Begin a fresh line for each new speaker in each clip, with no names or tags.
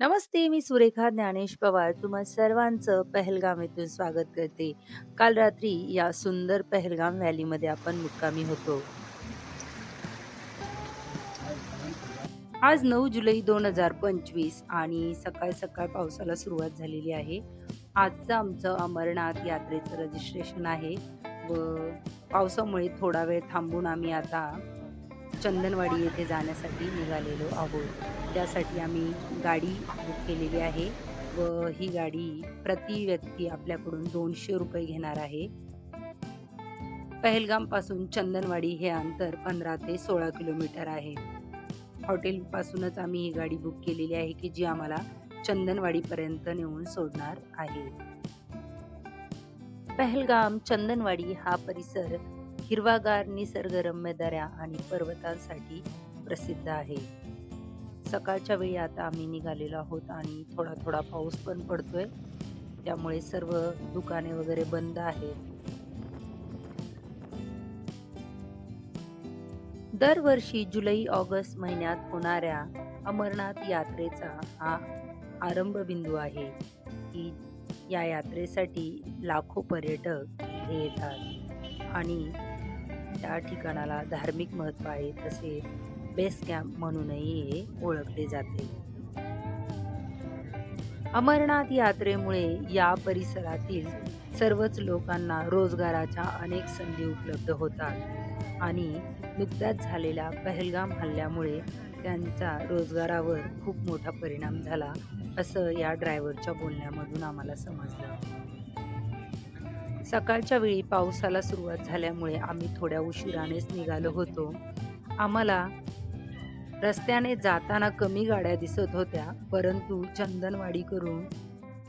नमस्ते, मी सुरेखा ज्ञानेश पवार तुम्हा सर्वांचं पहलगाम येथून स्वागत करते. काल रात्री या सुंदर पहलगाम व्हॅलीमध्ये आपण मुक्कामी होतो. आज नऊ जुलै 2025 आणि सकाळ-सकाळ पावसाला सुरुवात झालेली आहे. आजचं आमचं अमरनाथ यात्रेचं रजिस्ट्रेशन आहे व पावसामुळे थोडा वेळ थांबून आम्ही आता चंदनवाडी येथे जाण्यासाठी निघालेलो आहोत. त्यासाठी आम्ही गाडी बुक केलेली आहे व ही गाडी प्रति व्यक्ती आपल्याकडून ₹200 घेणार आहे. पहलगामपासून चंदनवाडी हे अंतर 15 ते 16 किलोमीटर आहे. हॉटेलपासूनच आम्ही ही गाडी बुक केलेली आहे की जी आम्हाला चंदनवाडीपर्यंत नेऊन सोडणार आहे. पहलगाम, चंदनवाडी हा परिसर हिरवागार निसर्गरम्य दऱ्या आणि पर्वतांसाठी प्रसिद्ध आहे. सकाळच्या वेळी आता आम्ही निघालेलो आहोत आणि थोडा-थोडा पाऊस पण पडतोय. त्यामुळे सर्व दुकाने वगैरे बंद आहेत. दरवर्षी जुलै-ऑगस्ट महिन्यात होणाऱ्या अमरनाथ यात्रेचा हा आरंभ बिंदू आहे, की या यात्रेसाठी लाखो पर्यटक येतात आणि त्या ठिकाणाला धार्मिक महत्त्व आहे. तसे बेस कॅम्प म्हणूनही हे ओळखले जाते. अमरनाथ यात्रेमुळे या परिसरातील सर्वच लोकांना रोजगाराच्या अनेक संधी उपलब्ध होतात आणि नुकत्याच झालेल्या पहलगाम हल्ल्यामुळे त्यांच्या रोजगारावर खूप मोठा परिणाम झाला, असं या ड्रायव्हरच्या बोलण्यामधून आम्हाला समजलं. सकाळच्या वेळी पावसाला सुरुवात झाल्यामुळे आम्ही थोड्या उशिरानेच निघालो होतो. आम्हाला रस्त्याने जाताना कमी गाड्या दिसत होत्या, परंतु चंदनवाडीकडून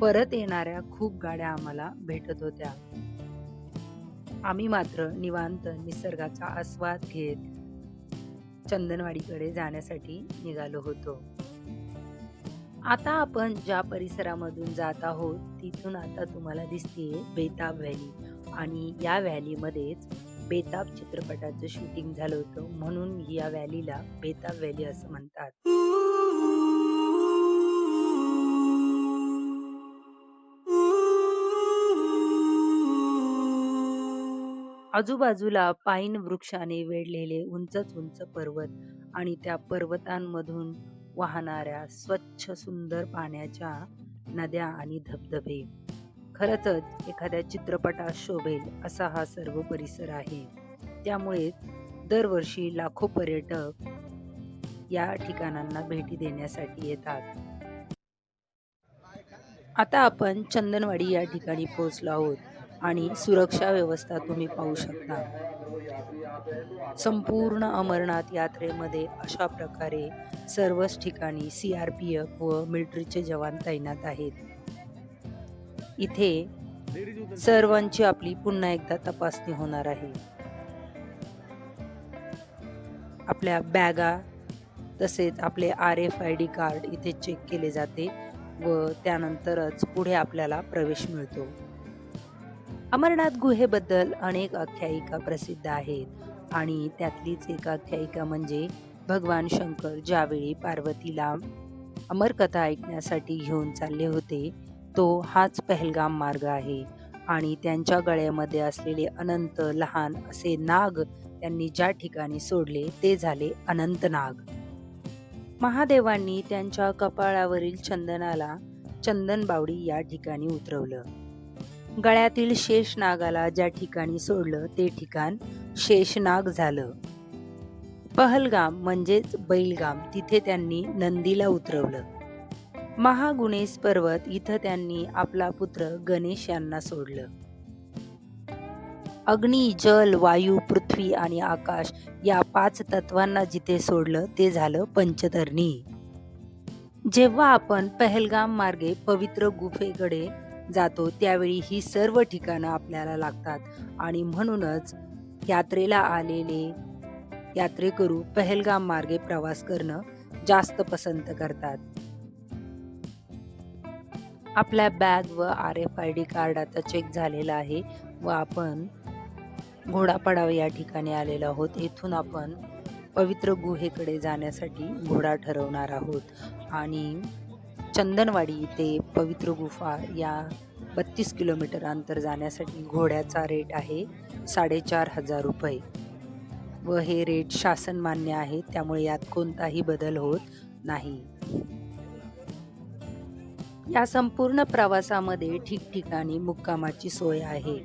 परत येणाऱ्या खूप गाड्या आम्हाला भेटत होत्या. आम्ही मात्र निवांत निसर्गाचा आस्वाद घेत चंदनवाडीकडे जाण्यासाठी निघालो होतो. आता आपण ज्या परिसरामधून जात आहोत, तिथून आता तुम्हाला दिसते बेताब व्हॅली आणि या व्हॅलीमध्येच बेताब चित्रपटाचं शूटिंग झालं होतं. म्हणून या व्हॅलीला बेताब व्हॅली असं म्हणतात. आजूबाजूला पाईन वृक्षाने वेढलेले उंचच-उंच पर्वत आणि त्या पर्वतांमधून वाहणाऱ्या स्वच्छ सुंदर पाण्याच्या नद्या आणि धबधबे. खरंच एखाद्या चित्रपटात शोभेल असा हा सर्व परिसर आहे. त्यामुळे दरवर्षी लाखो पर्यटक या ठिकाणांना भेटी देण्यासाठी येतात. आता आपण चंदनवाडी या ठिकाणी पोहोचलो आहोत आणि सुरक्षा व्यवस्था तुम्ही पाहू शकता. संपूर्ण अमरनाथ यात्रेमध्ये अशा प्रकारे सर्वच ठिकाणी सी-आर-पी-एफ व मिलिटरीचे जवान तैनात आहेत. इथे सर्वांची आपली पुन्हा एकदा तपासणी होणार आहे. आपल्या बॅगा तसेच आपले आर-एफ-आय-डी कार्ड इथे चेक केले जाते व त्यानंतरच पुढे आपल्याला प्रवेश मिळतो. अमरनाथ गुहेबद्दल अनेक आख्यायिका प्रसिद्ध आहेत आणि त्यातलीच एक आख्यायिका म्हणजे भगवान शंकर ज्यावेळी पार्वतीला अमरकथा ऐकण्यासाठी घेऊन चालले होते, तो हाच पहलगाम मार्ग आहे आणि त्यांच्या गळ्यामध्ये असलेले अनंत लहान असे नाग त्यांनी ज्या ठिकाणी सोडले ते झाले अनंतनाग. महादेवांनी त्यांच्या कपाळावरील चंदनाला चंदन बावडी या ठिकाणी उतरवलं. गळ्यातील शेषनागाला ज्या ठिकाणी सोडलं ते ठिकाण शेषनाग झालं. पहलगाम म्हणजेच बैलगाम तिथे त्यांनी नंदीला उतरवलं. महागुणेश पर्वत इथं त्यांनी आपला पुत्र गणेश यांना सोडलं. अग्नी, जल, वायू, पृथ्वी आणि आकाश या पाच तत्वांना जिथे सोडलं ते झालं पंचतरणी. जेव्हा आपण पहलगाम मार्गे पवित्र गुफेकडे जातो त्यावेळी ही सर्व ठिकाणं आपल्याला लागतात आणि म्हणूनच यात्रेला आलेले यात्रेकरू पहलगाम मार्गे प्रवास करणं जास्त पसंत करतात. आपल्या बॅग व आर-एफ-आय-डी कार्ड आता चेक झालेला आहे व आपण घोडापडाव या ठिकाणी आलेलो आहोत. येथून आपण पवित्र गुहेकडे जाण्यासाठी घोडा ठरवणार आहोत आणि चंदनवाडी ते पवित्र गुफा या बत्तीस किलोमीटर अंतर जाण्यासाठी घोड्याचा रेट आहे साडेचार हजार रुपये. व हे रेट शासन मान्य आहे त्यामुळे यात कोणताही बदल होत नाही. या संपूर्ण प्रवासामध्ये ठिकठिकाणी मुक्कामाची सोय आहे.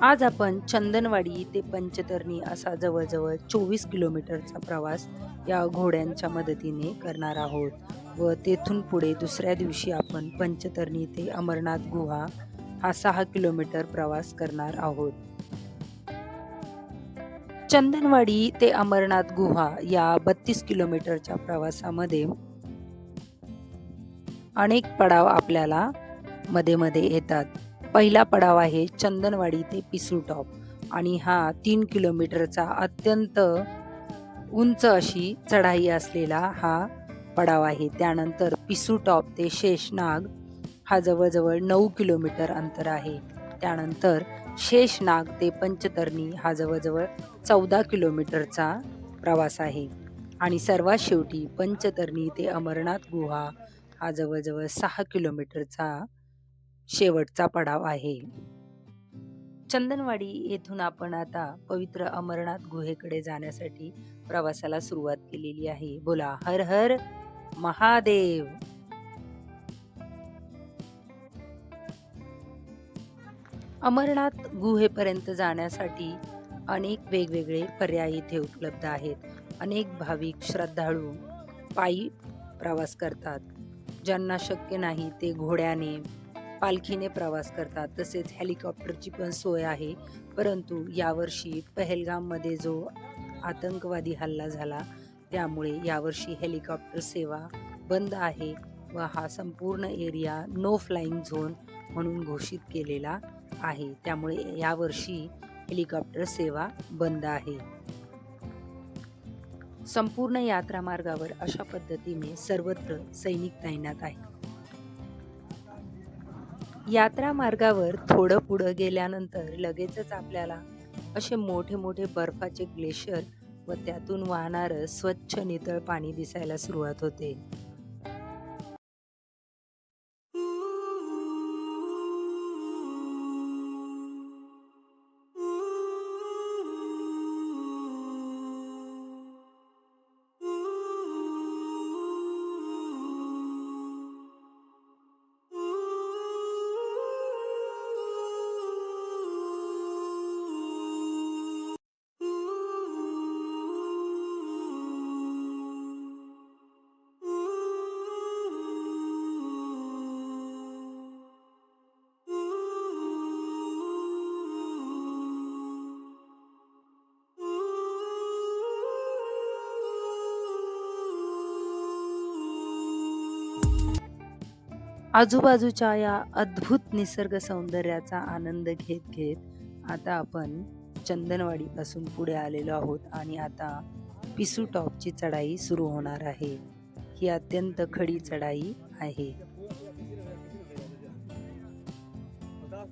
आज आपण चंदनवाडी ते पंचतरणी असा जवळजवळ चोवीस किलोमीटरचा प्रवास या घोड्यांच्या मदतीने करणार आहोत. व तेथून पुढे दुसऱ्या दिवशी आपण पंचतरणी ते अमरनाथ गुहा हा सहा किलोमीटर प्रवास करणार आहोत. चंदनवाडी ते अमरनाथ गुहा या बत्तीस किलोमीटरच्या प्रवासामध्ये अनेक पडाव आपल्याला मध्ये मध्ये येतात. पहिला पडाव आहे चंदनवाडी ते पिसू टॉप आणि हा तीन किलोमीटरचा अत्यंत उंच अशी चढाई असलेला हा पडाव आहे. त्यानंतर पिसू टॉप ते शेषनाग हा जवळजवळ नऊ किलोमीटर अंतर आहे. त्यानंतर शेषनाग ते पंचतरणी हा जवळजवळ चौदा किलोमीटरचा प्रवास आहे. आणि सर्वात शेवटी पंचतरणी ते अमरनाथ गुहा हा जवळजवळ सहा किलोमीटरचा शेवटचा पडाव आहे. चंदनवाडी येथून आपण आता पवित्र अमरनाथ गुहेकडे जाण्यासाठी प्रवासाला सुरुवात केलेली आहे. बोला हर हर महादेव. अमरनाथ गुहेपर्यंत जाण्यासाठी अनेक वेगवेगळे पर्याय इथे उपलब्ध आहेत. अनेक भाविक श्रद्धाळू पायी प्रवास करतात. ज्यांना शक्य नाही ते घोड्याने पालखीने प्रवास करतात. तसेच हेलिकॉप्टरची पण सोय आहे. परंतु यावर्षी पहलगाममध्ये जो आतंकवादी हल्ला झाला त्यामुळे यावर्षी हेलिकॉप्टर सेवा बंद आहे व हा संपूर्ण एरिया नो फ्लाईंग झोन म्हणून घोषित केलेला आहे. त्यामुळे यावर्षी हेलिकॉप्टर सेवा बंद आहे. संपूर्ण यात्रा मार्गावर अशा पद्धतीने सर्वत्र सैनिक तैनात आहे यात्रा मार्गावर थोडं पुढं गेल्यानंतर लगेचच आपल्याला असे मोठे मोठे बर्फाचे ग्लेशियर व त्यातून वाहणारं स्वच्छ नितळ पाणी दिसायला सुरुवात होते. आजूबाजूच्या या अद्भुत निसर्ग सौंदर्याचा आनंद घेत घेत आता आपण चंदनवाडीपासून पुढे आलेलो आहोत आणि आता पिसू टॉपची चढाई सुरू होणार आहे. ही अत्यंत खडी चढाई आहे.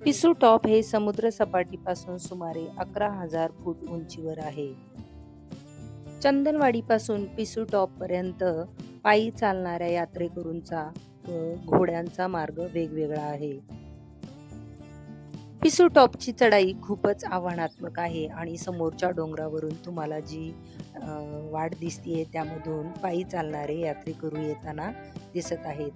पिसू टॉप हे समुद्र सपाटीपासून सुमारे अकरा हजार फूट उंचीवर आहे. चंदनवाडीपासून पिसू टॉप पर्यंत पायी चालणाऱ्या यात्रेकरूंचा घोड्यांचा मार्ग वेगवेगळा आहे. पिसू टॉपची चढाई खूपच आव्हानात्मक आहे आणि समोरच्या डोंगरावरून तुम्हाला जी वाट दिसतीये त्यामधून पायी चालणारे यात्रेकरू येताना दिसत आहेत.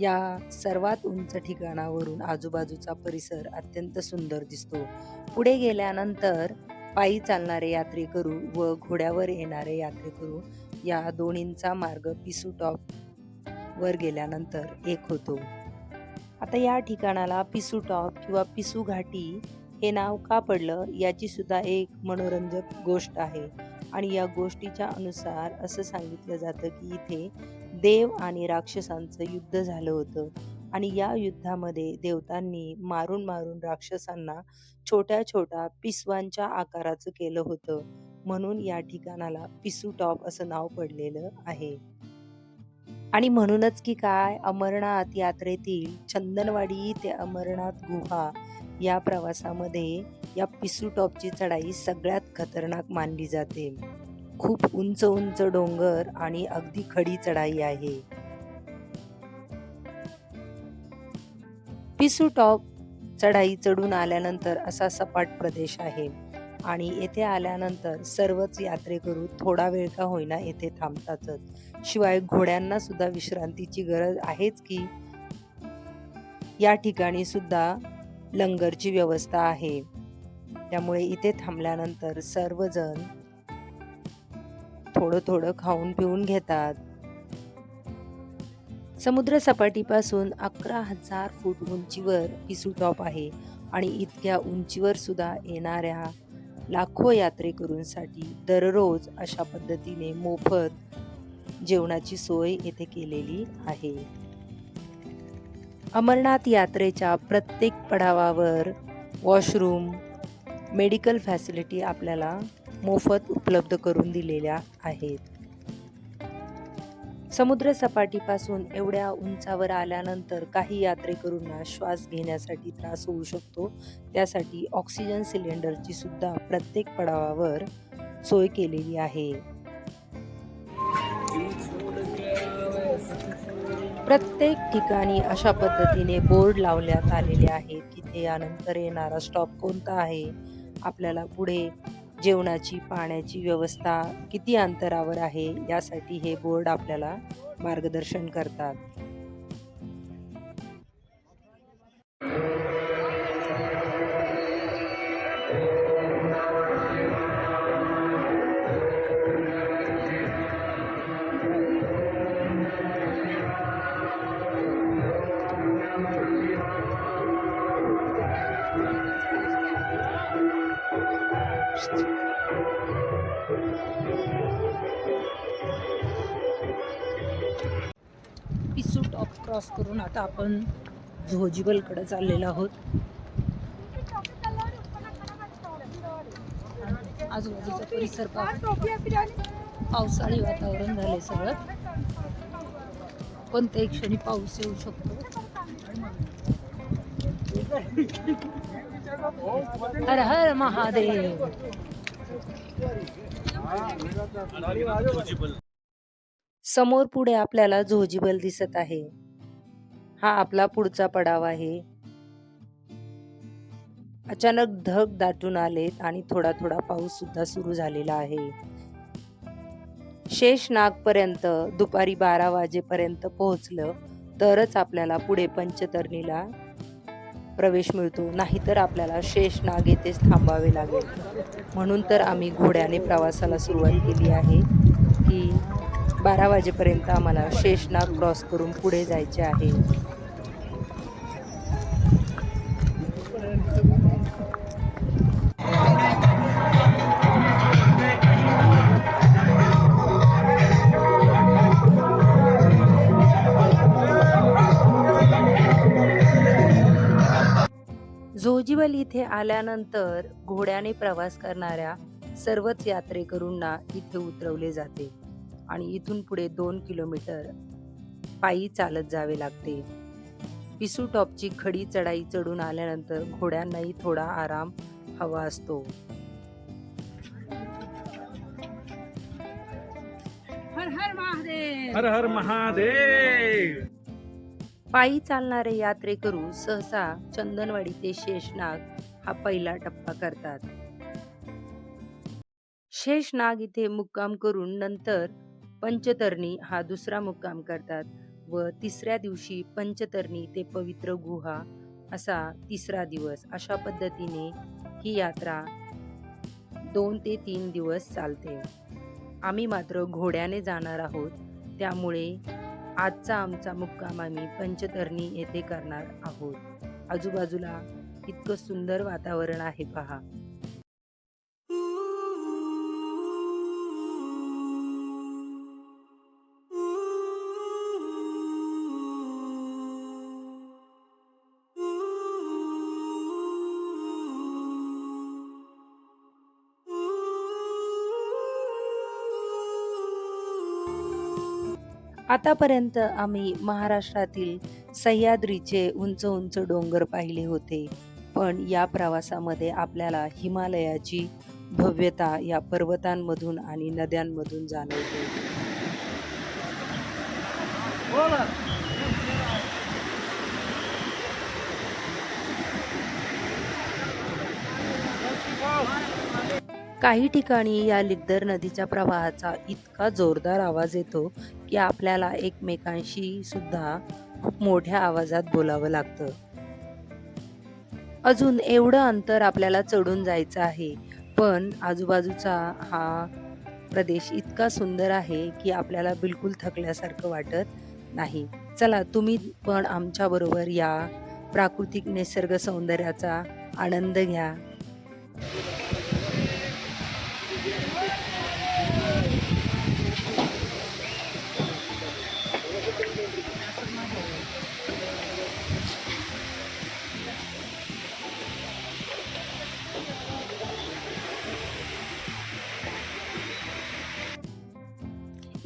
या सर्वात उंच ठिकाणावरून आजूबाजूचा परिसर अत्यंत सुंदर दिसतो. पुढे गेल्यानंतर पायी चालणारे यात्रेकरू व घोड्यावर येणारे यात्रेकरू या दोन्हींचा मार्ग पिसू टॉप वर गेल्यानंतर एक होतो. आता या ठिकाणाला पिसू टॉप किंवा पिसू घाटी हे नाव का पडलं याची सुद्धा एक मनोरंजक गोष्ट आहे. आणि या गोष्टीच्या अनुसार असं सांगितलं जातं की इथे देव आणि राक्षसांचं युद्ध झालं होतं. आणि या युद्धामध्ये देवतांनी मारून मारून राक्षसांना छोट्या छोट्या पिसवांच्या आकाराचं केलं होतं. म्हणून या ठिकाणाला पिसू टॉप असं नाव पडलेलं आहे. आणि म्हणूनच की काय? अमरनाथ यात्रेतील चंदनवाडी ते अमरनाथ गुहा या प्रवासामध्ये या पिसू टॉपची चढाई सगळ्यात खतरनाक मानली जाते. खूप उंच उंच डोंगर आणि अगदी खडी चढाई आहे. पिसू टॉप चढाई चढून आल्यानंतर असा सपाट प्रदेश आहे आणि येथे आल्यानंतर सर्वच यात्रेकरू थोडा वेळ का होईना येथे थांबतातच. शिवाय घोड्यांना सुद्धा विश्रांतीची गरज आहेच की या ठिकाणी सुद्धा लंगरची व्यवस्था आहे. त्यामुळे इथे थांबल्यानंतर सर्वजण थोडं थोडं खाऊन पिऊन घेतात. समुद्र सपाटीपासून अकरा हजार फूट उंचीवर पिसू टॉप आहे आणि इतक्या उंचीवर सुद्धा येणाऱ्या लाखो यात्रेकरूंसाठी दररोज अशा पद्धतीने मोफत जेवणाची सोय येथे केलेली आहे. अमरनाथ यात्रेच्या प्रत्येक पडावावर वॉशरूम मेडिकल फॅसिलिटी आपल्याला मोफत उपलब्ध करून दिलेल्या आहेत. समुद्रसपाटीपासून एवढ्या उंचावर आल्यानंतर काही यात्रेकरूंना श्वास घेण्यासाठी त्रास होऊ शकतो. त्यासाठी ऑक्सिजन सिलेंडरची सुद्धा प्रत्येक पडावावर सोय केलेली आहे. प्रत्येक ठिकाणी अशा पद्धतीने बोर्ड लावण्यात आलेले आहेत की ते यानंतर येणारा स्टॉप कोणता आहे? आपल्याला पुढे जेवणाची पाण्याची व्यवस्था किती अंतरावर आहे? यासाठी हे बोर्ड आपल्याला मार्गदर्शन करतात. क्रॉस करून आता आपण झोजिबलकडे चाललेलो आहोत. आजूबाजूचा परिसर पावसाळी वातावरण झाले सगळं. कोणत्याही क्षणी पाऊस येऊ शकतो. हर हर महादेव. समोर पुढे आपल्याला झोजिबल दिसत आहे. हा आपला पुढचा पडाव आहे. अचानक ढग दाटून आलेत आणि थोडा थोडा पाऊस सुद्धा सुरू झालेला आहे. शेष नागपर्यंत दुपारी बारा वाजेपर्यंत पोहोचलं तरच आपल्याला पुढे पंचतरणीला प्रवेश मिळतो. नाहीतर आपल्याला शेषनाग येथेच थांबावे लागेल. म्हणून तर आम्ही घोड्याने प्रवासाला सुरुवात केली आहे की बारा वाजेपर्यंत आम्हाला शेषनाग क्रॉस करून पुढे जायचे आहे. जोजीवल इथे आल्यानंतर घोड्याने प्रवास करणाऱ्या सर्वच यात्रेकरूंना इथे उतरवले जाते. आणि इथून पुढे दोन किलोमीटर पायी चालत जावे लागते. पिसू टॉपची खडी चढाई चढून आल्यानंतर घोड्यांनाही थोडा आराम हवा असतो. हर हर महादेव!
हर हर महादेव!
पायी चालणारे यात्रेकरू सहसा चंदनवाडी ते शेषनाग हा पहिला टप्पा करतात. शेषनाग इथे मुक्काम करून नंतर पंचतरणी हा दुसरा मुक्काम करतात व तिसऱ्या दिवशी पंचतरणी ते पवित्र गुहा असा तिसरा दिवस अशा पद्धतीने ही यात्रा दोन ते तीन दिवस चालते. आम्ही मात्र घोड्याने जाणार आहोत त्यामुळे आजचा आमचा मुक्काम आम्ही पंचतरणी येथे करणार आहोत. आजूबाजूला इतकं सुंदर वातावरण आहे पहा. आतापर्यंत आम्ही महाराष्ट्रातील सह्याद्रीचे उंच उंच डोंगर पाहिले होते. पण या प्रवासामध्ये आपल्याला हिमालयाची भव्यता या पर्वतांमधून आणि नद्यांमधून जाणवते. काही ठिकाणी या लिद्दर नदीच्या प्रवाहाचा इतका जोरदार आवाज येतो की आपल्याला एकमेकांशी सुद्धा खूप मोठ्या आवाजात बोलावं लागतं. अजून एवढं अंतर आपल्याला चढून जायचं आहे पण आजूबाजूचा हा प्रदेश इतका सुंदर आहे की आपल्याला बिलकुल थकल्यासारखं वाटत नाही. चला तुम्ही पण आमच्याबरोबर या प्राकृतिक निसर्ग सौंदर्याचा आनंद घ्या.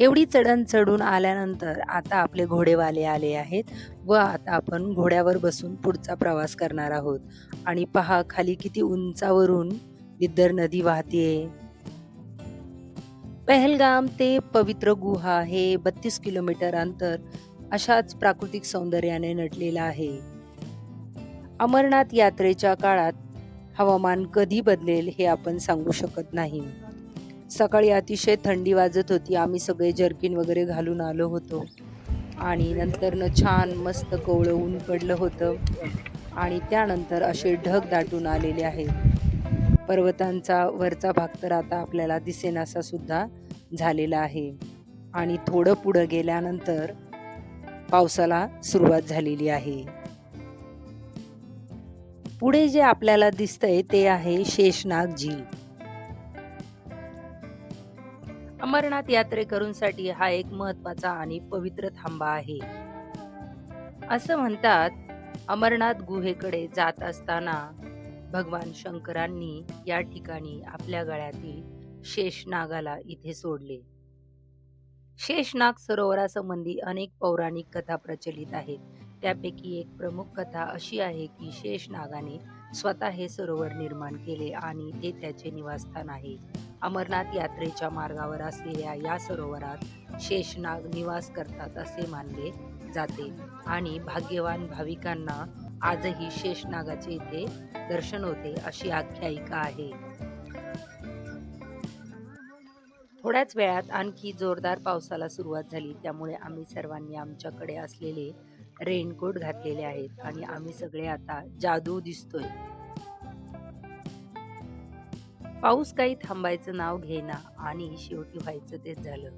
एवढी चढण चढून आल्यानंतर आता आपले घोडेवाले आले आहेत व आता आपण घोड्यावर बसून पुढचा प्रवास करणार आहोत. आणि पहा खाली किती उंचावरून विद्दर नदी वाहते. पहलगाम ते पवित्र गुहा हे बत्तीस किलोमीटर अंतर अशाच प्राकृतिक सौंदर्याने नटलेलं आहे. अमरनाथ यात्रेच्या काळात हवामान कधी बदलेल हे आपण सांगू शकत नाही. सकाळी अतिशय थंडी वाजत होती. आम्ही सगळे जर्किन वगैरे घालून आलो होतो. आणि नंतरनं छान मस्त कोवळं ऊन पडलं होतं. आणि त्यानंतर असे ढग दाटून आलेले आहेत. पर्वतांचा वरचा भाग तर आता आपल्याला दिसेनासा सुद्धा झालेला आहे. आणि थोडं पुढं गेल्यानंतर पावसाला सुरुवात झालेली आहे. पुढे जे आपल्याला दिसतंय ते आहे शेषनाग झील अमरनाथ यात्रेकरूंसाठी हा एक महत्त्वाचा आणि पवित्र थांबा आहे. असं म्हणतात अमरनाथ गुहेकडे जात असताना भगवान शंकरांनी या ठिकाणी आपल्या गळ्यातील शेषनागाला इथे सोडले. शेषनाग सरोवरासंबंधी अनेक पौराणिक कथा प्रचलित आहेत. त्यापैकी एक प्रमुख कथा अशी आहे की शेषनागाने स्वतः हे सरोवर निर्माण केले आणि ते त्याचे निवासस्थान आहे. अमरनाथ यात्रेच्या मार्गावर असलेल्या या सरोवरात शेषनाग निवास करतात असे मानले जाते. आणि भाग्यवान भाविकांना आजही शेषनागाचे इथे दर्शन होते अशी आख्यायिका आहे. थोड्याच वेळात आणखी जोरदार पावसाला सुरुवात झाली. त्यामुळे आम्ही सर्वांनी आमच्याकडे असलेले रेनकोट घातलेले आहेत. आणि आम्ही सगळे आता जादू दिसतोय. पाऊस काही थांबायचं नाव घेना आणि शेवटी व्हायचं तेच झालं.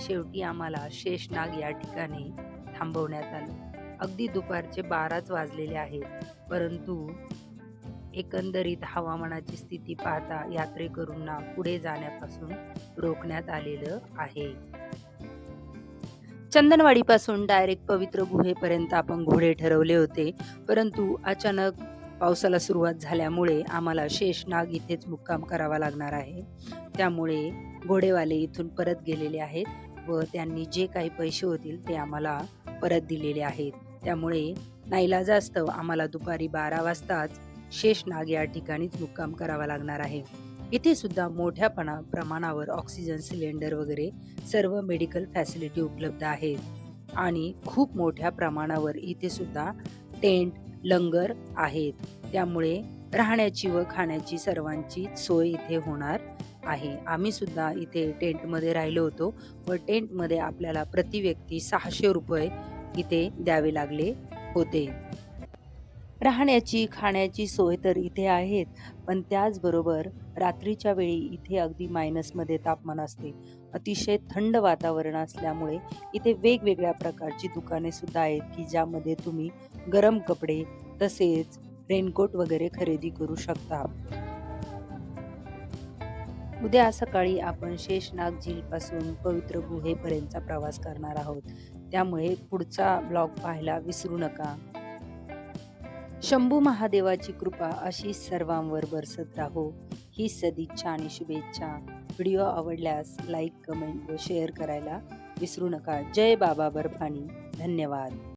शेवटी आम्हाला शेषनाग या ठिकाणी थांबवण्यात आलं. अगदी दुपारचे बाराच वाजलेले आहेत परंतु एकंदरीत हवामानाची स्थिती पाहता यात्रेकरूंना पुढे जाण्यापासून रोखण्यात आलेलं आहे. चंदनवाडीपासून डायरेक्ट पवित्र गुहेपर्यंत आपण घोडे ठरवले होते परंतु अचानक पावसाला सुरुवात झाल्यामुळे आम्हाला शेषनाग इथेच मुक्काम करावा लागणार आहे. त्यामुळे घोडेवाले इथून परत गेलेले आहेत व त्यांनी जे काही पैसे होतील ते आम्हाला परत दिलेले आहेत. त्यामुळे नाईलाजास्तव आम्हाला दुपारी बारा वाजताच शेषनाग या ठिकाणीच मुक्काम करावा लागणार आहे. इथे सुद्धा मोठ्या पणा प्रमाणावर ऑक्सिजन सिलेंडर वगैरे सर्व मेडिकल फॅसिलिटी उपलब्ध आहेत. आणि खूप मोठ्या प्रमाणावर इथे सुद्धा टेंट लंगर आहेत. त्यामुळे राहण्याची व खाण्याची सर्वांची सोय इथे होणार आहे. आम्ही सुद्धा इथे टेंटमध्ये राहिलो होतो व टेंटमध्ये आपल्याला प्रति व्यक्ती सहाशे रुपये इथे द्यावे लागले होते. राहण्याची खाण्याची सोय तर इथे आहेत पण त्याचबरोबर रात्रीच्या वेळी इथे अगदी मायनसमध्ये तापमान असते. अतिशय थंड वातावरण असल्यामुळे इथे वेगवेगळ्या प्रकारची दुकाने सुद्धा आहेत की ज्यामध्ये तुम्ही गरम कपडे तसेच रेनकोट वगैरे खरेदी करू शकता. उद्या सकाळी आपण शेषनाग झीलपासून पवित्र गुहेपर्यंतचा प्रवास करणार आहोत. त्यामुळे पुढचा ब्लॉग पाहायला विसरू नका. शंभू महादेवाची कृपा अशी सर्वांवर बरसत राहो. ही सदिच्छा आणि शुभेच्छा. व्हिडिओ आवडल्यास लाईक कमेंट व शेअर करायला विसरू नका. जय बाबा बर्फानी. धन्यवाद.